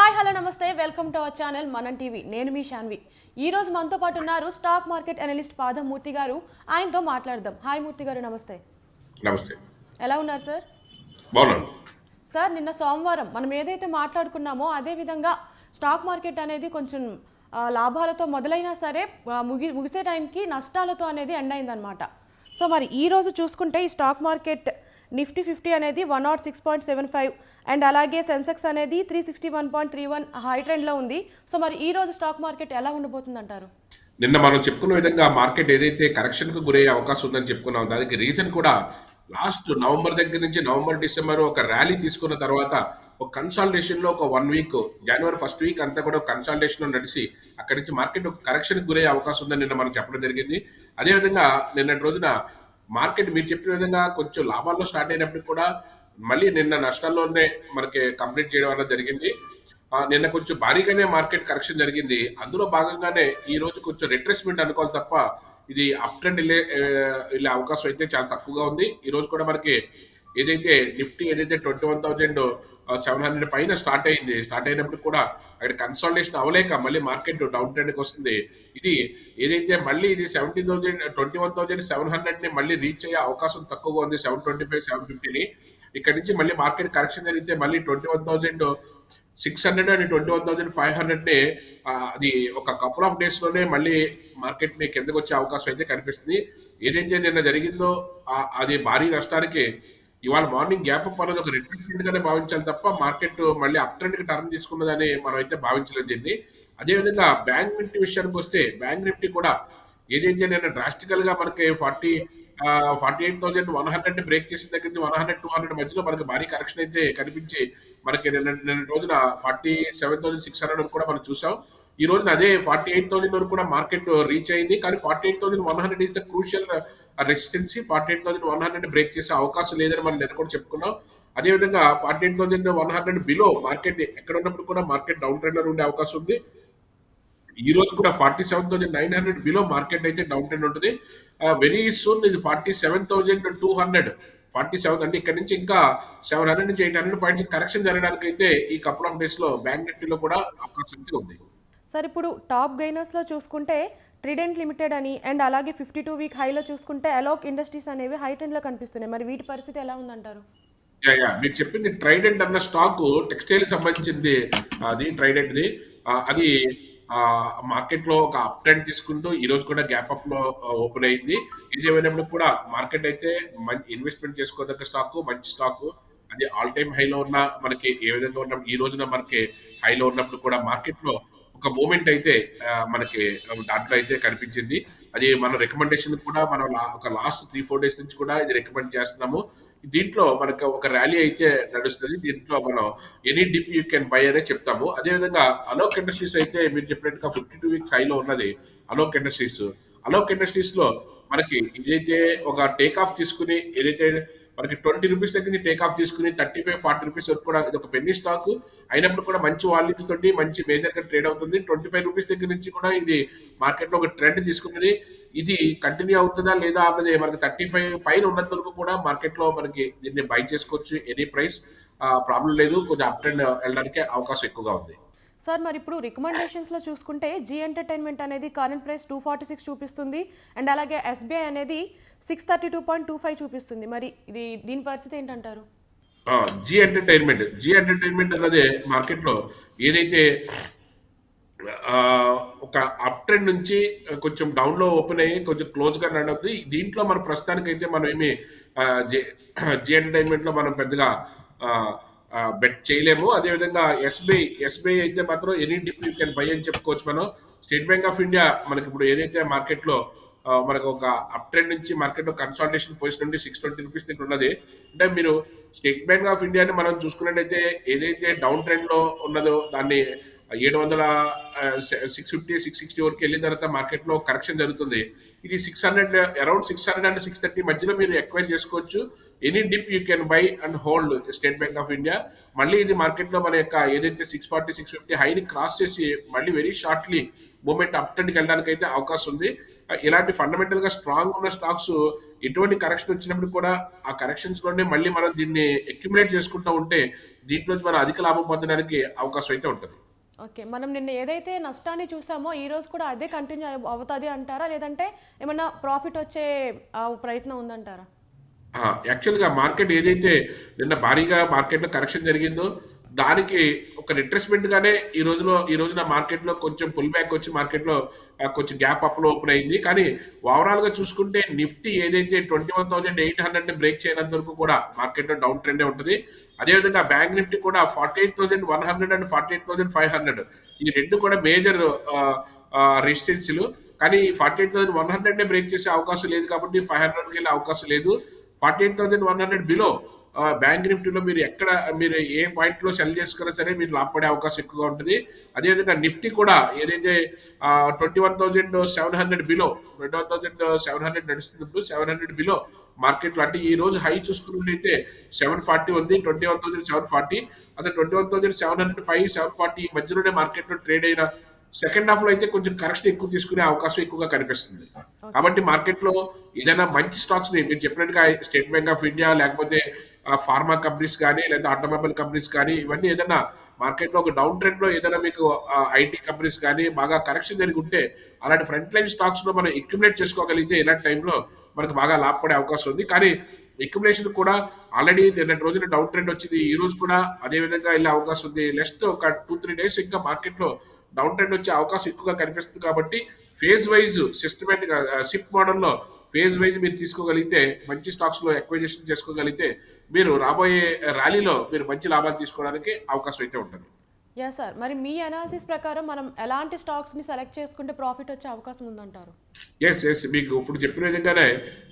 Hi hello నమస్తే. Welcome to our channel Manam TV. నేను మీ శాన్వి ఈ రోజు మనతో పాటు ఉన్నారు స్టాక్ మార్కెట్ అనలిస్ట్ పాదం మూర్తి గారు. ఆయనతో మాట్లాడదాం. హాయ్ మూర్తి గారు నమస్తే. నమస్తే. ఎలా ఉన్నారు సార్? బాగున్నాను. సార్ నిన్న సోమవారం మనం ఏదైతే మాట్లాడుకున్నామో అదే విధంగా స్టాక్ మార్కెట్ అనేది కొంచెం లాభాలతో మొదలైనా సరే ముగి ముగిసే టైంకి నష్టాలతో అనేది ఎండ్ అయిందనమాట సో మరి ఈ రోజు చూసుకుంటే ఈ స్టాక్ మార్కెట్ నిఫ్టీ ఫిఫ్టీ అనేది one nought six point seven five. And అలాగే సెన్సెక్స్ అనేది three sixty one point three one high ట్రెండ్లో ఉంది. సో మరి ఈ రోజు స్టాక్ మార్కెట్ ఎలా ఉండబోతుంది అంటారు నిన్న మనం చెప్పుకున్న విధంగా మార్కెట్ ఏదైతే కరెక్షన్కు గురయ్యే అవకాశం ఉందని చెప్పుకున్నాం. దానికి రీజన్ కూడా లాస్ట్ నవంబర్ దగ్గర నుంచి నవంబర్ డిసెంబర్ ఒక ర్యాలీ తీసుకున్న తర్వాత ఒక కన్సాలిడేషన్లో ఒక వన్ వీక్ జనవరి ఫస్ట్ వీక్ అంతా కూడా కన్సాలిడేషన్ నడిచి అక్కడి నుంచి మార్కెట్ ఒక కరెక్షన్కి గురయ్యే అవకాశం ఉందని నిన్న మనం చెప్పడం జరిగింది. అదేవిధంగా నిన్నటి రోజున మార్కెట్ మీరు చెప్పిన విధంగా కొంచెం లాభాల్లో స్టార్ట్ అయినప్పటికి కూడా మళ్ళీ నిన్న నష్టాల్లోనే మనకి కంప్లీట్ చేయడం అన్న జరిగింది. నిన్న కొంచెం భారీగానే మార్కెట్ కరెక్షన్ జరిగింది. అందులో భాగంగానే ఈ రోజు కొంచెం రిట్రెస్మెంట్ అనుకోవాలి తప్ప ఇది అప్ ట్రెండ్ వెళ్ళే వెళ్ళే అవకాశం అయితే చాలా తక్కువగా ఉంది. ఈ రోజు కూడా మనకి ఏదైతే నిఫ్టీ ఏదైతే twenty one thousand seven hundred పైన స్టార్ట్ అయింది. స్టార్ట్ అయినప్పుడు కూడా అక్కడ కన్సల్టేషన్ అవ్వలేక మళ్ళీ మార్కెట్ డౌన్ ట్రెండ్కి వస్తుంది. ఇది ఏదైతే మళ్ళీ ఇది seventeen thousand twenty one thousand seven హండ్రెడ్ని మళ్ళీ రీచ్ అయ్యే అవకాశం తక్కువగా ఉంది. సెవెన్ ట్వంటీ ఫైవ్ సెవెన్ ఫిఫ్టీని ఇక్కడ నుంచి మళ్ళీ మార్కెట్ కరెక్షన్ జరిగితే మళ్ళీ twenty one thousand six hundred and twenty one thousand five హండ్రెడ్ని అది ఒక కపుల్ ఆఫ్ డేస్లోనే మళ్ళీ మార్కెట్ని కిందకు వచ్చే అవకాశం అయితే కనిపిస్తుంది. ఏదైతే నిన్న జరిగిందో అది భారీ నష్టానికి ఇవాళ మార్నింగ్ గ్యాప్ అప్ అనేది ఒక రిట్రీట్మెంట్ గానే భావించాలి తప్ప మార్కెట్ మళ్ళీ అప్ ట్రెండ్కి టర్న్ తీసుకున్నదని మనం అయితే భావించలేదు దీన్ని. అదేవిధంగా బ్యాంక్ నిఫ్టీ విషయానికి వస్తే బ్యాంక్ నిఫ్టీ కూడా ఏదైతే నేను డ్రాస్టికల్గా మనకి forty forty eight thousand one hundred break చేసిన దగ్గర వన్ హండ్రెడ్ టూ హండ్రెడ్ మధ్యలో మనకి భారీ కరెక్షన్ అయితే కనిపించి మనకి నిన్న నిన్న రోజున forty seven thousand six hundred కూడా మనం చూసాం. ఈ రోజున అదే ఫార్టీ ఎయిట్ థౌసండ్ వరకు కూడా మార్కెట్ రీచ్ అయింది. కానీ forty eight thousand one hundred is the crucial resistance forty eight thousand one hundred break చేసే అవకాశం లేదని మనం నేను కూడా చెప్పుకున్నాం. అదేవిధంగా forty eight thousand one hundred below market ఎక్కడ ఉన్నప్పుడు కూడా మార్కెట్ డౌన్ ట్రెండ్లో ఉండే అవకాశం ఉంది. ఈ రోజు కూడా forty seven thousand nine hundred below market అయితే డౌన్ ట్రెండ్ ఉంటుంది. వెరీ సూన్ ఇది forty seven thousand two hundred forty seven అంటే ఇక్కడ నుంచి ఇంకా సెవెన్ హండ్రెడ్ నుంచి ఎయిట్ హండ్రెడ్ పాయింట్స్ కరెక్షన్ జరగడానికి అయితే ఈ కపుల్ ఆఫ్ డేస్లో బ్యాంక్ నిఫ్టీలో కూడా అవకాశం ఉంది. సార్ ఇప్పుడు టాప్ గైనర్స్లో చూసుకుంటే ట్రిడెంట్ లిమిటెడ్ అని అండ్ అలాగే ఫిఫ్టీ టూ వీక్ హైలో చూసుకుంటే అలోక్ ఇండస్ట్రీస్ అనేవి హై ట్రెండ్లో కనిపిస్తున్నాయి. మరి వీటి పరిస్థితి ఎలా ఉందంటారు? యా మీరు చెప్పింది ట్రైడెంట్ అన్న స్టాక్ టెక్స్టైల్ సంబంధించింది అది ట్రైడెంట్ది. అది మార్కెట్లో ఒక అప్ ట్రెండ్ తీసుకుంటూ ఈ రోజు కూడా గ్యాప్ అప్లో ఓపెన్ అయింది. ఇది ఏమైనప్పుడు కూడా మార్కెట్ అయితే మంచి ఇన్వెస్ట్మెంట్ చేసుకోదగ్గ స్టాక్ మంచి స్టాక్. అది ఆల్ టైమ్ హైలో ఉన్న మనకి ఏ విధంగా ఉన్న ఈ రోజున మనకి హైలో ఉన్నప్పుడు కూడా మార్కెట్లో ఒక మూమెంట్ అయితే మనకి దాంట్లో అయితే కనిపించింది. అది మన రికమెండేషన్ కూడా మనం లా- ఒక లాస్ట్ త్రీ ఫోర్ డేస్ నుంచి కూడా ఇది రికమెండ్ చేస్తున్నాము. దీంట్లో మనకు ఒక ర్యాలీ అయితే నడుస్తుంది. దీంట్లో మనం any dip you can buy అనే చెప్తాము. అదేవిధంగా అలోక్ ఇండస్ట్రీస్ అయితే మీరు చెప్పినట్టుగా ఫిఫ్టీ టూ వీక్స్ హైలో ఉన్నది అలోక్ ఇండస్ట్రీస్ అలోక్ ఇండస్ట్రీస్లో మనకి ఏదైతే ఒక టేక్ ఆఫ్ తీసుకుని ఏదైతే మనకి ట్వంటీ రూపీస్ దగ్గర నుంచి టేక్ ఆఫ్ తీసుకుని థర్టీ ఫైవ్ ఫార్టీ రూపీస్ వరకు కూడా ఇది ఒక పెన్నీ స్టాక్. అయినప్పుడు కూడా మంచి వాల్యూమ్స్ తోటి మంచి మేజర్గా ట్రేడ్ అవుతుంది. ట్వంటీ ఫైవ్ రూపీస్ దగ్గర నుంచి కూడా ఇది మార్కెట్లో ఒక ట్రెండ్ తీసుకున్నది. ఇది కంటిన్యూ అవుతుందా లేదా అన్నది మనకి థర్టీ ఫైవ్ పైన ఉన్నంత వరకు కూడా మార్కెట్లో మనకి దీన్ని బై చేసుకోవచ్చు ఎనీ ప్రైస్. ప్రాబ్లం లేదు. కొంచెం అప్ ట్రెండ్ వెళ్ళడానికి అవకాశం ఎక్కువగా ఉంది. సార్ మరి ఇప్పుడు రికమెండేషన్స్లో చూసుకుంటే జీ ఎంటర్టైన్మెంట్ అనేది current price two forty six చూపిస్తుంది అండ్ అలాగే ఎస్బీఐ అనేది six thirty two point two five చూపిస్తుంది. మరి ఇది దీని పరిస్థితి ఏంటంటారు? జీ ఎంటర్టైన్మెంట్ జీ ఎంటర్టైన్మెంట్ అన్నదే మార్కెట్లో ఏదైతే ఒక అప్ ట్రెండ్ నుంచి కొంచెం డౌన్లో ఓపెన్ అయ్యి కొంచెం క్లోజ్గా నడవద్దు దీంట్లో మన ప్రస్తుతానికి అయితే మనం ఏమి జీ ఎంటర్టైన్మెంట్లో మనం పెద్దగా బెట్ చేయలేము. అదేవిధంగా ఎస్బీఐ ఎస్బీఐ అయితే మాత్రం any dip you can buy అని చెప్పుకోవచ్చు మనం. స్టేట్ బ్యాంక్ ఆఫ్ ఇండియా మనకి ఇప్పుడు ఏదైతే మార్కెట్లో మనకు ఒక అప్ ట్రెండ్ నుంచి మార్కెట్లో కన్సల్టేషన్ కన్సాలిడేషన్ పొజిషన్ నుండి సిక్స్ ట్వంటీ రూపీస్ దగ్గర ఉన్నది. అంటే మీరు స్టేట్ బ్యాంక్ ఆఫ్ ఇండియాని మనం చూసుకున్నట్టయితే ఏదైతే డౌన్ ట్రెండ్లో ఉన్నదో దాన్ని ఏడు వందల సిక్స్ ఫిఫ్టీ సిక్స్ సిక్స్టీ వరకు వెళ్ళిన తర్వాత మార్కెట్లో కరెక్షన్ జరుగుతుంది. ఇది six hundred around six hundred and six thirty మధ్యలో మీరు ఎక్వైర్ చేసుకోవచ్చు. Any dip you can buy and hold State Bank of India మళ్ళీ ఇది మార్కెట్లో మన యొక్క ఏదైతే సిక్స్ ఫార్టీ సిక్స్ ఫిఫ్టీ హైని క్రాస్ చేసి మళ్ళీ వెరీ షార్ట్లీ మూమెంట్ అప్ ట్రెండ్కి వెళ్ళడానికి అయితే అవకాశం ఉంది. ఇలాంటి ఫండమెంటల్గా స్ట్రాంగ్ ఉన్న స్టాక్స్ ఎటువంటి కరెక్షన్ వచ్చినప్పుడు కూడా ఆ కరెక్షన్స్లోనే మళ్ళీ మనం దీన్ని అక్యుములేట్ చేసుకుంటూ ఉంటే దీంట్లో మనం అధిక లాభం పొందడానికి అవకాశం అయితే ఉంటుంది. ఓకే మనం నిన్న ఏదైతే నష్టాన్ని చూసామో ఈ రోజు కూడా అదే కంటిన్యూ అవుతుంది అంటారా? లేదంటే ఏమైనా ప్రాఫిట్ వచ్చే ప్రయత్నం ఉందంటారా? యాక్చువల్గా మార్కెట్ ఏదైతే నిన్న భారీగా మార్కెట్లో కరెక్షన్ జరిగిందో దానికి ఒక రిట్రెస్మెంట్ గానే ఈ రోజులో ఈ రోజున మార్కెట్లో కొంచెం పుల్ బ్యాక్ వచ్చి మార్కెట్లో కొంచెం గ్యాప్ అప్లో ఓపెన్ అయింది. కానీ ఓవరాల్గా చూసుకుంటే నిఫ్టీ ఏదైతే ట్వంటీ వన్ థౌసండ్ ఎయిట్ హండ్రెడ్ని బ్రేక్ చేయనంత వరకు కూడా మార్కెట్లో డౌన్ ట్రెండే ఉంటుంది. అదేవిధంగా బ్యాంక్ నిఫ్టీ కూడా forty eight thousand one hundred and forty eight thousand five hundred. ఈ రెండు కూడా మేజర్ రెసిస్టెన్సీలు. కానీ forty eight thousand one hundred break చేసే అవకాశం లేదు కాబట్టి ఫైవ్ హండ్రెడ్కి వెళ్ళే అవకాశం లేదు. Forty eight thousand one hundred below bank నిఫ్టీలో మీరు ఎక్కడ మీరు ఏ పాయింట్లో సెల్ చేసుకున్నా సరే మీరు లాభపడే అవకాశం ఎక్కువగా ఉంటుంది. అదేవిధంగా నిఫ్టీ కూడా ఏదైతే twenty one thousand seven hundred below twenty one thousand seven hundred నడుస్తున్నప్పుడు సెవెన్ హండ్రెడ్ బిలో మార్కెట్లో అంటే ఈ రోజు హై చూసుకున్నట్లయితే సెవెన్ ఫార్టీ ఉంది twenty one thousand seven forty అదే twenty one thousand seven hundred five seven forty మధ్యలోనే మార్కెట్లో ట్రేడ్ అయిన సెకండ్ హాఫ్లో అయితే కొంచెం కరెక్షన్ ఎక్కువ తీసుకునే అవకాశం ఎక్కువగా కనిపిస్తుంది. కాబట్టి మార్కెట్లో ఏదైనా మంచి స్టాక్స్ని మీరు చెప్పినట్టుగా స్టేట్ బ్యాంక్ ఆఫ్ ఇండియా లేకపోతే ఫార్మా కంపెనీస్ కానీ లేదా ఆటోమొబైల్ కంపెనీస్ కానీ ఇవన్నీ ఏదైనా మార్కెట్లో ఒక డౌన్ ట్రెండ్లో ఏదైనా మీకు ఐటీ కంపెనీస్ కానీ బాగా కరెక్షన్ జరిగి ఉంటే అలాంటి ఫ్రంట్ లైన్ స్టాక్స్లో మనం ఎక్యుములేట్ చేసుకోగలిగితే ఇలాంటి టైంలో మనకు బాగా లాభపడే అవకాశం ఉంది. కానీ ఎక్యుములేషన్ కూడా ఆల్రెడీ నిన్నటి రోజున డౌన్ ట్రెండ్ వచ్చింది. ఈ రోజు కూడా అదే విధంగా వెళ్ళే అవకాశం ఉంది. నెక్స్ట్ ఒక టూ త్రీ డేస్ ఇంకా మార్కెట్లో డౌన్ ట్రెండ్ వచ్చే అవకాశం ఎక్కువగా కనిపిస్తుంది కాబట్టి ఫేజ్ వైజ్ సిస్టమేటిక్ షిప్ మోడల్లో ఫేజ్ వైజ్ మీరు తీసుకోగలిగితే మంచి స్టాక్స్లో ఎక్వైజేషన్ చేసుకోగలిగితే మీరు రాబోయే ర్యాలీలో మీరు మంచి లాభాలు తీసుకోవడానికి అవకాశం అయితే ఉంటుంది. యా సార్ మరి మీ అనాలిసిస్ ప్రకారం మనం ఎలాంటి స్టాక్స్ని సెలెక్ట్ చేసుకుంటే ప్రాఫిట్ వచ్చే అవకాశం ఉందంటారు? ఎస్ ఎస్ మీకు ఇప్పుడు చెప్పిన విధంగానే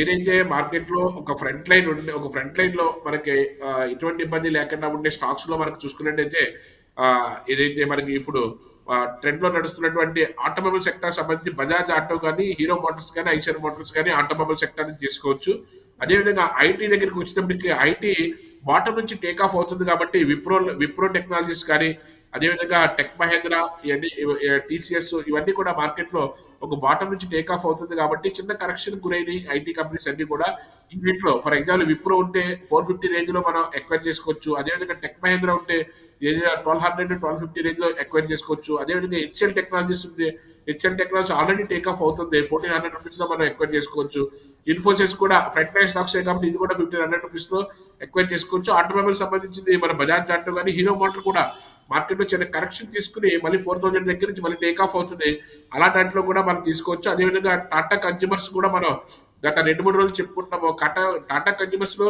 ఏదైతే మార్కెట్లో ఒక ఫ్రంట్ లైన్ ఉండే ఒక ఫ్రంట్ లైన్లో మనకి ఎటువంటి ఇబ్బంది లేకుండా ఉండే స్టాక్స్లో మనకు చూసుకున్నట్టయితే ఏదైతే మనకి ఇప్పుడు ట్రెండ్లో నడుస్తున్నటువంటి ఆటోమొబైల్ సెక్టర్ సంబంధించి బజాజ్ ఆటో కానీ హీరో మోటార్స్ కానీ ఐషర్ మోటార్స్ కానీ ఆటోమొబైల్ సెక్టర్ నుంచి తీసుకోవచ్చు. అదేవిధంగా ఐటీ దగ్గరికి వచ్చినప్పటికీ ఐటీ బాటం నుంచి టేక్ ఆఫ్ అవుతుంది కాబట్టి విప్రో విప్రో టెక్నాలజీస్ కానీ అదేవిధంగా టెక్ మహేంద్ర ఇవన్నీ టీసీఎస్ ఇవన్నీ కూడా మార్కెట్లో ఒక బాటం నుంచి టేక్ ఆఫ్ అవుతుంది కాబట్టి చిన్న కరెక్షన్ గురైన ఐటీ కంపెనీస్ అన్ని కూడా. వీటిలో ఫర్ ఎగ్జాంపుల్ విప్రో ఉంటే ఫోర్ ఫిఫ్టీ రేంజ్లో మనం ఎక్వైర్ చేసుకోవచ్చు. అదేవిధంగా టెక్ మహేంద్ర ఉంటే ట్వెల్వ్ హండ్రెడ్ ట్వెల్వ్ ఫిఫ్టీ రేంజ్లో ఎక్వైర్ చేసుకోవచ్చు. అదేవిధంగా హెచ్ఎల్ టెక్నాలజీస్ ఉంది HCL technology already take off అవుతుంది. ఫోర్టీన్ హండ్రెడ్ రూపీస్లో మనం ఎక్వైర్ చేసుకోవచ్చు. ఇన్ఫోసిస్ కూడా ఫ్రంట్ లైన్ స్టాక్స్ కాబట్టి ఇది కూడా ఫిఫ్టీన్ హండ్రెడ్ రూపీస్లో ఎక్వైర్ చేసుకోవచ్చు. ఆటోమొబైల్ సంబంధించింది మన బజాజ్ ఆటో కానీ హీరో మోటార్ కూడా మార్కెట్లో చిన్న కరెక్షన్ తీసుకుని మళ్ళీ ఫోర్ థౌసండ్ దగ్గర నుంచి మళ్ళీ టేక్ ఆఫ్ అవుతుంది. అలా దాంట్లో కూడా మనం తీసుకోవచ్చు. అదేవిధంగా టాటా కన్జ్యూమర్స్ కూడా మనం గత రెండు మూడు రోజులు చెప్పుకుంటున్నాము. టాటా టాటా కన్జ్యూమర్స్లో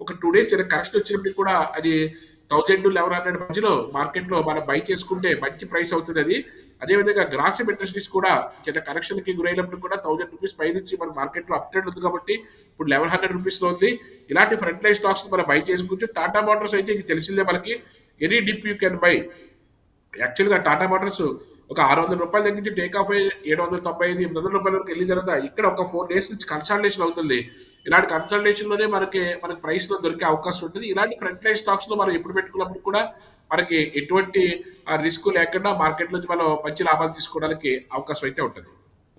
ఒక టూ డేస్ చిన్న కరెక్షన్ వచ్చినప్పటికి కూడా అది థౌజండ్ లెవెన్ హండ్రెడ్ మధ్యలో మార్కెట్లో మనం బై చేసుకుంటే మంచి ప్రైస్ అవుతుంది అది. అదేవిధంగా గ్రాసిప్ ఇండస్ట్రీస్ కూడా చిన్న కరెక్షన్కి గురైనప్పుడు కూడా థౌసండ్ రూపీస్ పై నుంచి మన మార్కెట్లో అప్డేట్ ఉంది కాబట్టి ఇప్పుడు లెవెన్ హండ్రెడ్ రూపీస్లో ఉంది. ఇలాంటి ఫ్రంట్ లైన్ స్టాక్స్ మనం బై చేసుకోవచ్చు. టాటా మోటార్స్ అయితే ఇది తెలిసిందే మనకి. Any dip you can buy యాక్చువల్గా టాటా మోటార్స్ ఒక ఆరు వందల రూపాయల దగ్గర నుంచి టేక్ ఆఫ్ అయ్యి ఏడు వందల తొంభై ఐదు ఎనిమిది వందల రూపాయల వరకు వెళ్ళిన తర్వాత ఇక్కడ ఒక ఫోర్ డేస్ నుంచి కన్సల్టేషన్ అవుతుంది. ఇలాంటి కన్సల్టేషన్లోనే మనకి మనకి ప్రైస్లో దొరికే అవకాశం ఉంటుంది. ఇలాంటి ఫ్రంట్ లైన్ స్టాక్స్లో మనం ఎప్పుడు పెట్టుకున్నప్పుడు కూడా మనకి ఎటువంటి రిస్క్ లేకుండా మార్కెట్ నుంచి మనం మంచి లాభాలు తీసుకోవడానికి అవకాశం అయితే ఉంటుంది.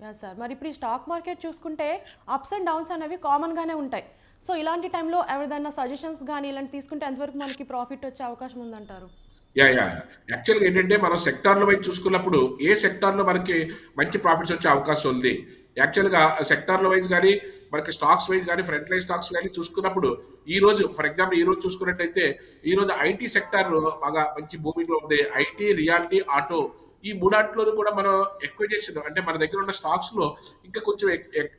యా సార్ మరి ఇప్పుడు ఈ స్టాక్ మార్కెట్ చూసుకుంటే అప్స్ అండ్ డౌన్స్ అనేవి కామన్గానే ఉంటాయి. సో ఇలాంటి టైంలో ఎవరిదైనా సజెషన్స్ కానీ ఇలాంటి తీసుకుంటే ఎంతవరకు మనకి ప్రాఫిట్ వచ్చే అవకాశం ఉందంటారు? Yeah yeah. యాక్చువల్గా ఏంటంటే మనం సెక్టార్ల వైపు చూసుకున్నప్పుడు ఏ సెక్టార్లో మనకి మంచి ప్రాఫిట్స్ వచ్చే అవకాశం ఉంది? యాక్చువల్గా సెక్టార్ల వైజ్ కానీ మనకి స్టాక్స్ వైజ్ కానీ ఫ్రంట్ లైన్ స్టాక్స్ కానీ చూసుకున్నప్పుడు ఈ రోజు ఫర్ ఎగ్జాంపుల్ ఈ రోజు చూసుకున్నట్టయితే ఈ రోజు ఐటీ సెక్టార్ బాగా మంచి భూమిలో ఉంది. ఐటీ రియాలిటీ ఆటో ఈ మూడాట్లోనూ కూడా మనం ఎక్వైర్ చేసిన అంటే మన దగ్గర ఉన్న స్టాక్స్లో ఇంకా కొంచెం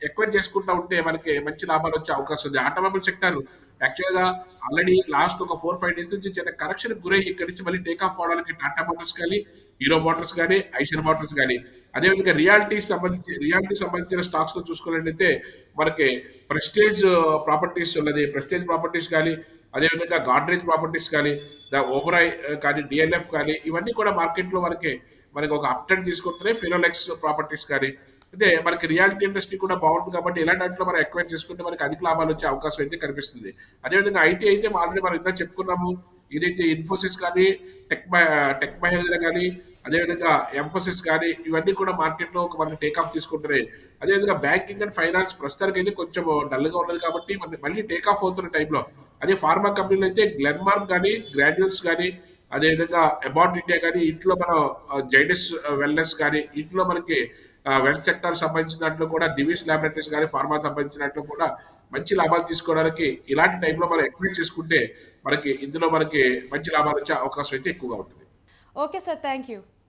ఎక్వైర్ చేసుకుంటా ఉంటే మనకి మంచి లాభాలు వచ్చే అవకాశం ఉంది. ఆటోమొబైల్ సెక్టర్ యాక్చువల్గా ఆల్రెడీ లాస్ట్ ఒక ఫోర్ ఫైవ్ డేస్ నుంచి చిన్న కరెక్షన్ గురై ఇక్కడ నుంచి మళ్ళీ టేక్ ఆఫ్ అవడానికి టాటా మోటార్స్ కానీ హీరో మోటార్స్ కానీ ఐషర్ మోటార్స్ కానీ అదేవిధంగా రియాలిటీ సంబంధించి రియాలిటీ సంబంధించిన స్టాక్స్లో చూసుకున్నట్లయితే మనకి ప్రెస్టేజ్ ప్రాపర్టీస్ uh, ఉన్నది. ప్రెస్టేజ్ ప్రాపర్టీస్ కానీ అదేవిధంగా గాడ్రేజ్ ప్రాపర్టీస్ కానీ ద ఓబరాయ్ uh, కానీ డిఎల్ఎఫ్ కానీ ఇవన్నీ కూడా మార్కెట్లో మనకి మనకి ఒక అప్డేట్ తీసుకుంటున్నాయి ఫినోలెక్స్ ప్రాపర్టీస్ కానీ అంటే మనకి రియాలిటీ ఇండస్ట్రీ కూడా బాగుంటుంది కాబట్టి ఇలాంటి వాటిలో మనం ఎక్వైర్ చేసుకుంటే మనకి అధిక లాభాలు వచ్చే అవకాశం అయితే కనిపిస్తుంది. అదేవిధంగా ఐటీ అయితే ఆల్రెడీ మనం ఇంత చెప్పుకున్నాము ఇదైతే ఇన్ఫోసిస్ కానీ టెక్ టెక్ మహేంద్ర కానీ అదేవిధంగా ఎంఫోసిస్ కానీ ఇవన్నీ కూడా మార్కెట్లో ఒక మనకి టేక్ ఆఫ్ తీసుకుంటున్నాయి. అదేవిధంగా బ్యాంకింగ్ అండ్ ఫైనాన్స్ ప్రస్తుతానికి అయితే కొంచెం డల్గా ఉన్నది కాబట్టి మళ్ళీ టేక్ ఆఫ్ అవుతున్న టైంలో అదే ఫార్మా కంపెనీలు అయితే గ్లెన్మార్క్ కానీ గ్రాడ్యుయల్స్ కానీ అదేవిధంగా అబౌట్ ఇండియా కానీ ఇంట్లో మనం జైడస్ వెల్నెస్ కానీ ఇంట్లో మనకి వెల్త్ సెక్టర్ సంబంధించిన దాంట్లో కూడా దివీస్ ల్యాబొరేటరీస్ కానీ ఫార్మా సంబంధించిన దాంట్లో కూడా మంచి లాభాలు తీసుకోవడానికి ఇలాంటి టైంలో మనం ఎక్విట్ చేసుకుంటే మనకి ఇందులో మనకి మంచి లాభాలు వచ్చే అవకాశం అయితే ఎక్కువగా ఉంటుంది. Okay sir thank you